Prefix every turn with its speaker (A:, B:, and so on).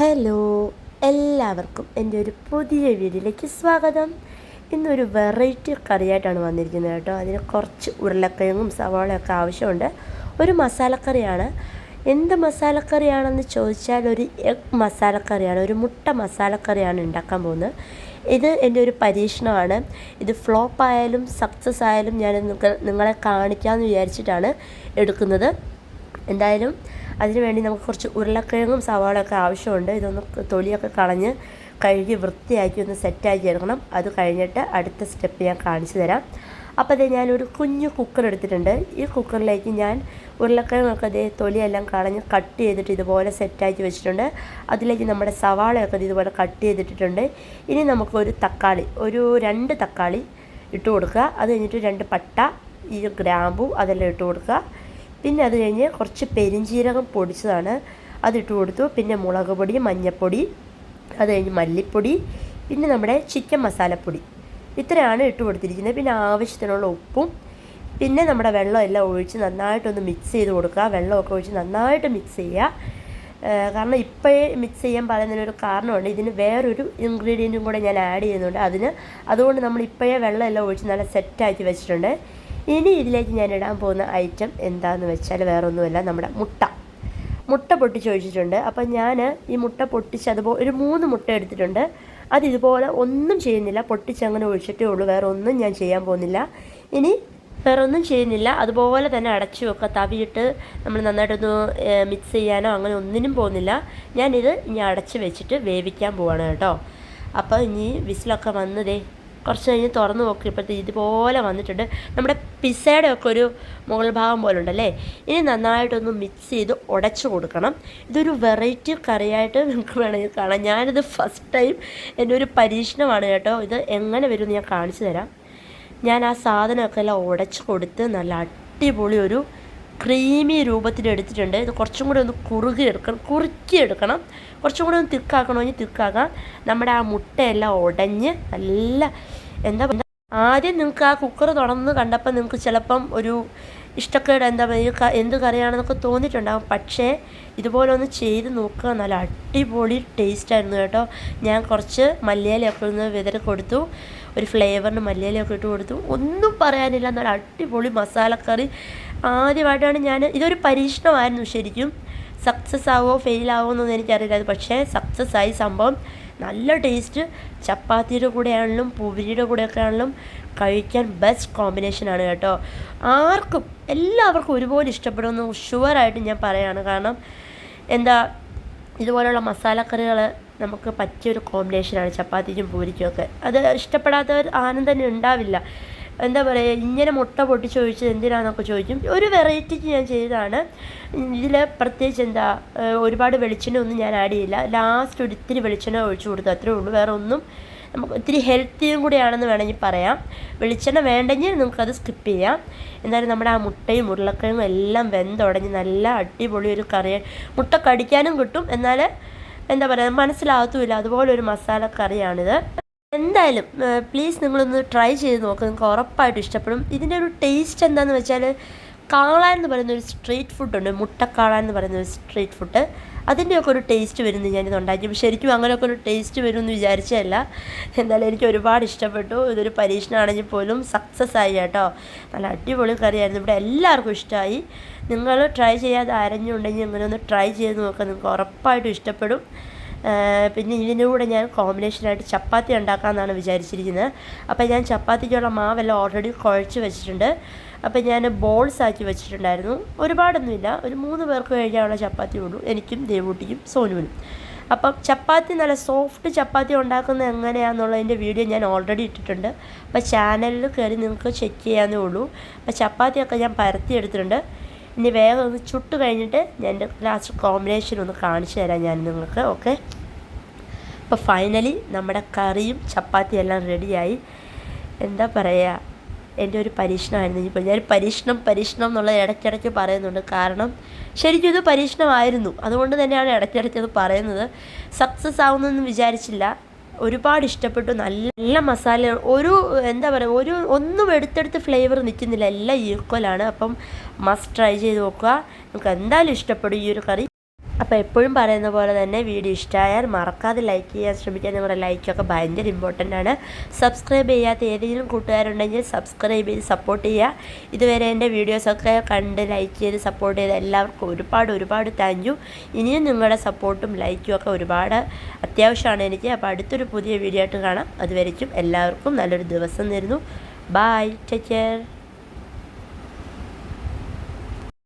A: Hello എല്ലാവർക്കും എന്റെ ഒരു പുതിയ വീഡിയോയിലേക്ക് സ്വാഗതം. ഇന്നൊരു വെറൈറ്റി കറിയായിട്ടാണ് വന്നിരിക്കുന്നത് കേട്ടോ. അതിന് കുറച്ച് ഉരുളക്കിഴങ്ങും സവാളയൊക്കെ ആവശ്യമുണ്ട്. ഒരു മസാലക്കറിയാണ്. എന്ത് മസാലക്കറിയാണെന്ന് ചോദിച്ചാൽ ഒരു എഗ് മസാലക്കറിയാണ് ഒരു മുട്ട മസാലക്കറിയാണ് ഉണ്ടാക്കാൻ പോകുന്നത്. ഇത് എന്റെ ഒരു പരീക്ഷണമാണ്. ഇത് ഫ്ലോപ്പ് ആയാലും സക്സസ് ആയാലും ഞാൻ നിങ്ങളെ കാണിക്കാമെന്ന് വിചാരിച്ചിട്ടാണ് എടുക്കുന്നത്. എന്തായാലും അതിനുവേണ്ടി നമുക്ക് കുറച്ച് ഉരുളക്കിഴങ്ങും സവാളയൊക്കെ ആവശ്യമുണ്ട്. ഇതൊന്ന് തൊലിയൊക്കെ കളഞ്ഞ് കഴുകി വൃത്തിയാക്കി ഒന്ന് സെറ്റാക്കി എടുക്കണം. അത് കഴിഞ്ഞിട്ട് അടുത്ത സ്റ്റെപ്പ് ഞാൻ കാണിച്ചു തരാം. അപ്പോൾ അതേ ഞാനൊരു കുഞ്ഞു കുക്കർ എടുത്തിട്ടുണ്ട്. ഈ കുക്കറിലേക്ക് ഞാൻ ഉരുളക്കിഴങ്ങൊക്കെ അതേ തൊലിയെല്ലാം കളഞ്ഞ് കട്ട് ചെയ്തിട്ട് ഇതുപോലെ സെറ്റാക്കി വെച്ചിട്ടുണ്ട്. അതിലേക്ക് നമ്മുടെ സവാളയൊക്കെ ഇതുപോലെ കട്ട് ചെയ്തിട്ടിട്ടുണ്ട്. ഇനി നമുക്കൊരു തക്കാളി ഒരു രണ്ട് തക്കാളി ഇട്ട് കൊടുക്കുക. അത് കഴിഞ്ഞിട്ട് രണ്ട് പട്ട ഈ ഗ്രാമ്പു അതെല്ലാം ഇട്ട് കൊടുക്കുക. പിന്നെ അത് കഴിഞ്ഞ് കുറച്ച് പെരിഞ്ജീരകം പൊടിച്ചതാണ്. അതിട്ട് കൊടുത്തു. പിന്നെ മുളക് പൊടി മഞ്ഞൾപ്പൊടി അത് കഴിഞ്ഞ് മല്ലിപ്പൊടി പിന്നെ നമ്മുടെ ചിക്കൻ മസാലപ്പൊടി. ഇത്രയാണ് ഇട്ട് കൊടുത്തിരിക്കുന്നത്. പിന്നെ ആവശ്യത്തിനുള്ള ഉപ്പും പിന്നെ നമ്മുടെ വെള്ളം എല്ലാം ഒഴിച്ച് നന്നായിട്ടൊന്ന് മിക്സ് ചെയ്ത് കൊടുക്കുക. വെള്ളമൊക്കെ ഒഴിച്ച് നന്നായിട്ട് മിക്സ് ചെയ്യുക. കാരണം ഇപ്പോഴേ മിക്സ് ചെയ്യാൻ പറയുന്നതിനൊരു കാരണമുണ്ട്. ഇതിന് വേറൊരു ഇൻഗ്രീഡിയന്റും കൂടെ ഞാൻ ആഡ് ചെയ്യുന്നുണ്ട്. അതിന് അതുകൊണ്ട് നമ്മൾ ഇപ്പോഴേ വെള്ളം എല്ലാം ഒഴിച്ച് നല്ല സെറ്റാക്കി വെച്ചിട്ടുണ്ട്. ഇനി ഇതിലേക്ക് ഞാൻ ഇടാൻ പോകുന്ന ഐറ്റം എന്താണെന്ന് വെച്ചാൽ വേറൊന്നുമല്ല നമ്മുടെ മുട്ട. മുട്ട പൊട്ടിച്ച് ഒഴിച്ചിട്ടുണ്ട്. അപ്പം ഞാൻ ഈ മുട്ട പൊട്ടിച്ച് അതുപോലെ ഒരു മൂന്ന് മുട്ട എടുത്തിട്ടുണ്ട്. അത് ഇതുപോലെ ഒന്നും ചെയ്യുന്നില്ല. പൊട്ടിച്ച് അങ്ങനെ ഒഴിച്ചിട്ടേ ഉള്ളൂ. വേറെ ഒന്നും ഞാൻ ചെയ്യാൻ പോകുന്നില്ല. ഇനി വേറെ ഒന്നും ചെയ്യുന്നില്ല. അതുപോലെ തന്നെ അടച്ചു വെക്കുക. തവിയിട്ട് നമ്മൾ നന്നായിട്ടൊന്ന് മിക്സ് ചെയ്യാനോ അങ്ങനെ ഒന്നിനും പോകുന്നില്ല. ഞാനിത് ഇനി അടച്ച് വെച്ചിട്ട് വേവിക്കാൻ പോവാണ് കേട്ടോ. അപ്പോൾ ഇനി വിസിലൊക്കെ വന്നതേ കുറച്ച് കഴിഞ്ഞ് തുറന്ന് നോക്കിയപ്പോഴത്തേക്ക് ഇതുപോലെ വന്നിട്ടുണ്ട്. നമ്മുടെ പിസയുടെ ഒക്കെ ഒരു മുകൾ ഭാഗം പോലെ ഉണ്ടല്ലേ ഇനി നന്നായിട്ടൊന്ന് മിക്സ് ചെയ്ത് ഉടച്ചു കൊടുക്കണം. ഇതൊരു വെറൈറ്റി കറിയായിട്ട് നിങ്ങൾക്ക് വേണമെങ്കിൽ കാണാം. ഞാനിത് ഫസ്റ്റ് ടൈം എന്റെ ഒരു പരീക്ഷണമാണ് കേട്ടോ. ഇത് എങ്ങനെ വരുമെന്ന് ഞാൻ കാണിച്ചു തരാം. ഞാൻ ആ സാധനമൊക്കെ എല്ലാം ഉടച്ച് കൊടുത്ത് നല്ല അടിപൊളി ഒരു ക്രീമി രൂപത്തിൽ എടുത്തിട്ടുണ്ട്. ഇത് കുറച്ചും കൂടി ഒന്ന് കുറുകി എടുക്കണം കുറുക്കി എടുക്കണം. കുറച്ചും കൂടി ഒന്ന് തിക്കാക്കണമെങ്കിൽ തിക്കാക്കാം. നമ്മുടെ ആ മുട്ടയെല്ലാം ഉടഞ്ഞ് നല്ല എന്താ ആദ്യം നിങ്ങൾക്ക് ആ കുക്കർ തുറന്ന് കണ്ടപ്പോൾ നിങ്ങൾക്ക് ചിലപ്പം ഒരു ഇഷ്ടക്കേട് എന്താ പറയുക എന്ത് കറിയാണെന്നൊക്കെ തോന്നിയിട്ടുണ്ടാകും പക്ഷേ ഇതുപോലെ ഒന്ന് ചെയ്ത് നോക്കുക നല്ല അടിപൊളി ടേസ്റ്റ് ആയിരുന്നു കേട്ടോ. ഞാൻ കുറച്ച് മല്ലിയിലൊക്കെ ഒന്ന് വിതറി കൊടുത്തു. ഒരു ഫ്ലേവറിന് മല്ലിയിലൊക്കെ ഇട്ട് കൊടുത്തു. ഒന്നും പറയാനില്ല. നല്ല അടിപൊളി മസാലക്കറി. ആദ്യമായിട്ടാണ് ഞാൻ ഇതൊരു പരീക്ഷണമായിരുന്നു ശരിക്കും. സക്സസ് ആവോ ഫെയിൽ ആവോ എന്നൊന്നും എനിക്കറിയില്ല പക്ഷേ സക്സസ് ആയി സംഭവം നല്ല ടേസ്റ്റ് ചപ്പാത്തിയുടെ കൂടെ ആണെങ്കിലും പൂരിയുടെ കൂടെയൊക്കെ ആണെങ്കിലും കഴിക്കാൻ ബെസ്റ്റ് കോമ്പിനേഷനാണ് കേട്ടോ. ആർക്കും എല്ലാവർക്കും ഒരുപോലെ ഇഷ്ടപ്പെടുമെന്ന് ഷുവറായിട്ട് ഞാൻ പറയാണ്. കാരണം എന്താ ഇതുപോലുള്ള മസാലക്കറികൾ നമുക്ക് പറ്റിയൊരു കോമ്പിനേഷനാണ് ചപ്പാത്തിക്കും പൂരിക്കും ഒക്കെ. അത് ഇഷ്ടപ്പെടാത്തവർ ആനന്ദം തന്നെ ഉണ്ടാവില്ല. എന്താ പറയുക ഇങ്ങനെ മുട്ട പൊട്ടി ചോദിച്ചത് എന്തിനാണെന്നൊക്കെ ചോദിക്കും. ഒരു വെറൈറ്റിക്ക് ഞാൻ ചെയ്തതാണ്. ഇതിൽ പ്രത്യേകിച്ച് എന്താ ഒരുപാട് വെളിച്ചെണ്ണ ഒന്നും ഞാൻ ആഡ് ചെയ്യില്ല. ലാസ്റ്റ് ഒരു ഇത്തിരി വെളിച്ചെണ്ണ ഒഴിച്ചു കൊടുത്തു അത്രേ ഉള്ളൂ. വേറെ ഒന്നും നമുക്ക് ഒത്തിരി ഹെൽത്തിയും കൂടിയാണെന്ന് വേണമെങ്കിൽ പറയാം. വെളിച്ചെണ്ണ വേണ്ടെങ്കിൽ നമുക്കത് സ്കിപ്പ് ചെയ്യാം. എന്നാലും നമ്മുടെ ആ മുട്ടയും ഉരുളക്കിഴങ്ങും എല്ലാം വെന്തുടഞ്ഞ് നല്ല അടിപൊളി ഒരു കറി. മുട്ട കടിക്കാനും കിട്ടും. എന്നാൽ എന്താ പറയുക മനസ്സിലാകത്തുമില്ല. അതുപോലെ ഒരു മസാല കറിയാണിത്. എന്തായാലും പ്ലീസ് നിങ്ങളൊന്ന് ട്രൈ ചെയ്ത് നോക്കുക നിങ്ങൾക്ക് ഉറപ്പായിട്ടും ഇഷ്ടപ്പെടും. ഇതിന്റെ ഒരു ടേസ്റ്റ് എന്താണെന്ന് വെച്ചാൽ കാള എന്ന് പറയുന്ന ഒരു സ്ട്രീറ്റ് ഫുഡുണ്ട് മുട്ടക്കാളാൻ എന്ന് പറയുന്ന ഒരു സ്ട്രീറ്റ് ഫുഡ് അതിന്റെയൊക്കെ ഒരു ടേസ്റ്റ് വരുന്നു ഞാനിത് ഉണ്ടാക്കി. ശരിക്കും അങ്ങനെയൊക്കെ ഒരു ടേസ്റ്റ് വരുമെന്ന് വിചാരിച്ചതല്ല. എന്തായാലും എനിക്ക് ഒരുപാട് ഇഷ്ടപ്പെട്ടു. ഇതൊരു പരീക്ഷണമാണെങ്കിൽ പോലും സക്സസ് ആയി കേട്ടോ. നല്ല അടിപൊളി കറിയായിരുന്നു. ഇവിടെ എല്ലാവർക്കും ഇഷ്ടമായി. നിങ്ങൾ ട്രൈ ചെയ്യാതെ അരഞ്ഞുണ്ടെങ്കിൽ ഇങ്ങനെ ഒന്ന് ട്രൈ ചെയ്ത് നോക്കുക നിങ്ങൾക്ക് ഉറപ്പായിട്ടും ഇഷ്ടപ്പെടും. പിന്നെ ഇതിന്റെ കൂടെ ഞാൻ കോമ്പിനേഷനായിട്ട് ചപ്പാത്തി ഉണ്ടാക്കാമെന്നാണ് വിചാരിച്ചിരിക്കുന്നത്. അപ്പോൾ ഞാൻ ചപ്പാത്തിക്കുള്ള മാവെല്ലാം ഓൾറെഡി കുഴച്ച് വെച്ചിട്ടുണ്ട്. അപ്പോൾ ഞാൻ ബോൾസ് ആക്കി വെച്ചിട്ടുണ്ടായിരുന്നു. ഒരുപാടൊന്നുമില്ല. ഒരു മൂന്ന് പേർക്ക് കഴിക്കാനുള്ള ചപ്പാത്തി ഉള്ളൂ. എനിക്കും ദേവൂട്ടിക്കും സോനുവിനും. അപ്പം ചപ്പാത്തി നല്ല സോഫ്റ്റ് ചപ്പാത്തി ഉണ്ടാക്കുന്നത് എങ്ങനെയാണെന്നുള്ളതിന്റെ വീഡിയോ ഞാൻ ഓൾറെഡി ഇട്ടിട്ടുണ്ട്. അപ്പോൾ ചാനലിൽ കയറി നിങ്ങൾക്ക് ചെക്ക് ചെയ്യാവുന്നേ ഉള്ളൂ. അപ്പോൾ ചപ്പാത്തിയൊക്കെ ഞാൻ പരത്തി എടുത്തിട്ടുണ്ട്. ഇനി വേഗം ഒന്ന് ചുട്ട് കഴിഞ്ഞിട്ട് ഞാൻ എന്റെ ലാസ്റ്റ് കോമ്പിനേഷൻ ഒന്ന് കാണിച്ചു തരാം ഞാൻ നിങ്ങൾക്ക് ഓക്കെ അപ്പോൾ ഫൈനലി നമ്മുടെ കറിയും ചപ്പാത്തിയും എല്ലാം റെഡിയായി എന്താ പറയുക എന്റെ ഒരു പരീക്ഷണമായിരുന്നു ഇപ്പോൾ ഞാൻ പരീക്ഷണം പരീക്ഷണം എന്നുള്ളത് ഇടയ്ക്കിടയ്ക്ക് പറയുന്നുണ്ട്. കാരണം ശരിക്കും ഇത് പരീക്ഷണമായിരുന്നു. അതുകൊണ്ട് തന്നെയാണ് ഇടയ്ക്കിടയ്ക്ക് അത് പറയുന്നത്. സക്സസ് ആവുന്നതെന്ന് വിചാരിച്ചില്ല. ഒരുപാട് ഇഷ്ടപ്പെട്ടു. നല്ല നല്ല മസാല ഒരു എന്താ പറയുക ഒരു ഒന്നും എടുത്തെടുത്ത് ഫ്ലേവർ നിൽക്കുന്നില്ല. എല്ലാം ഈക്വലാണ്. അപ്പം മസ്റ്റ് ട്രൈ ചെയ്ത് നോക്കുക. നിങ്ങൾക്ക് എന്തായാലും ഇഷ്ടപ്പെടും ഈ ഒരു കറി. അപ്പോൾ എപ്പോഴും പറയുന്ന പോലെ തന്നെ വീഡിയോ ഇഷ്ടമായാൽ മറക്കാതെ ലൈക്ക് ചെയ്യാൻ ശ്രമിക്കുക നിങ്ങളുടെ ലൈക്കൊക്കെ ഭയങ്കര ഇമ്പോർട്ടന്റ് ആണ്. സബ്സ്ക്രൈബ് ചെയ്യാത്ത ഏതെങ്കിലും കൂട്ടുകാരുണ്ടെങ്കിൽ സബ്സ്ക്രൈബ് ചെയ്ത് സപ്പോർട്ട് ചെയ്യുക. ഇതുവരെ എന്റെ വീഡിയോസൊക്കെ കണ്ട് ലൈക്ക് ചെയ്ത് സപ്പോർട്ട് ചെയ്ത എല്ലാവർക്കും ഒരുപാട് ഒരുപാട് താങ്ക് യു ഇനിയും നിങ്ങളുടെ സപ്പോർട്ടും ലൈക്കും ഒക്കെ ഒരുപാട് അത്യാവശ്യമാണ് എനിക്ക്. അപ്പോൾ അടുത്തൊരു പുതിയ വീഡിയോ ആയിട്ട് കാണാം. അതുവരേക്കും എല്ലാവർക്കും നല്ലൊരു ദിവസം തരുന്നു. Bye take care